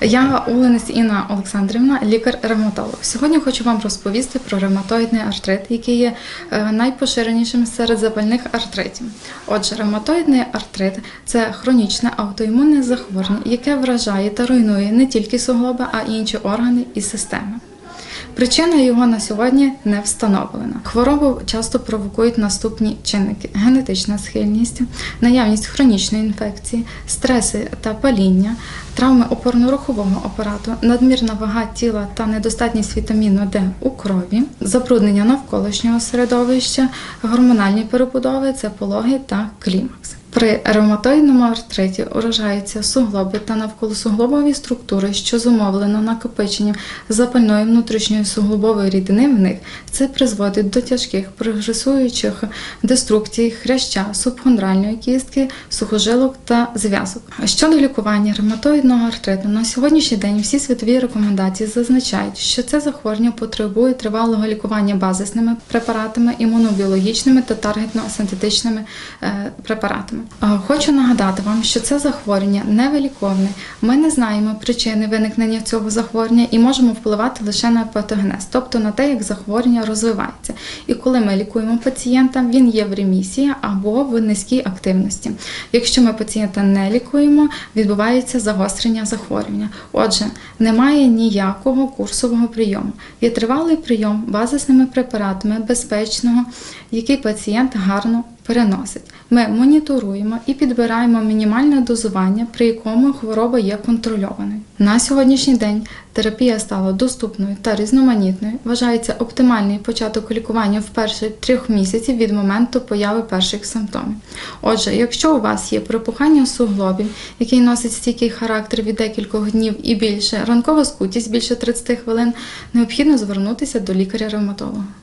Я Оленець Інна Олександрівна, лікар-ревматолог. Сьогодні хочу вам розповісти про ревматоїдний артрит, який є е, найпоширенішим серед запальних артритів. Отже, ревматоїдний артрит це хронічне аутоімунне захворювання, яке вражає та руйнує не тільки суглоби, а й інші органи і системи. Причина його на сьогодні не встановлена. Хворобу часто провокують наступні чинники: генетична схильність, наявність хронічної інфекції, стреси та паління, травми опорно-рухового апарату, надмірна вага тіла та недостатність вітаміну Д у крові, забруднення навколишнього середовища, гормональні перебудови це пологи та клімакс. При ревматоїдному артриті уражаються суглоби та навколосуглобові структури, що зумовлено накопиченням запальної внутрішньої суглобової рідини в них. Це призводить до тяжких прогресуючих деструкцій хряща, субхондральної кістки, сухожилок та зв'язок. Щодо лікування ревматоїдного артриту, на сьогоднішній день всі світові рекомендації зазначають, що це захворювання потребує тривалого лікування базисними препаратами, імунобіологічними та таргетно-синтетичними е, препаратами. Хочу нагадати вам, що це захворювання невиліковне. Ми не знаємо причини виникнення цього захворювання і можемо впливати лише на патогенез, тобто на те, як захворювання розвивається. І коли ми лікуємо пацієнта, він є в ремісії або в низькій активності. Якщо ми пацієнта не лікуємо, відбувається загострення захворювання. Отже, немає ніякого курсового прийому. Є тривалий прийом базисними препаратами безпечного, який пацієнт гарно переносить. Ми моніторуємо і підбираємо мінімальне дозування, при якому хвороба є контрольованою. На сьогоднішній день терапія стала доступною та різноманітною. Вважається оптимальний початок лікування в перші трьох місяців від моменту появи перших симптомів. Отже, якщо у вас є припухання суглобів, який носить стійкий характер від декількох днів і більше, ранкова скутість більше 30 хвилин, необхідно звернутися до лікаря-ревматолога.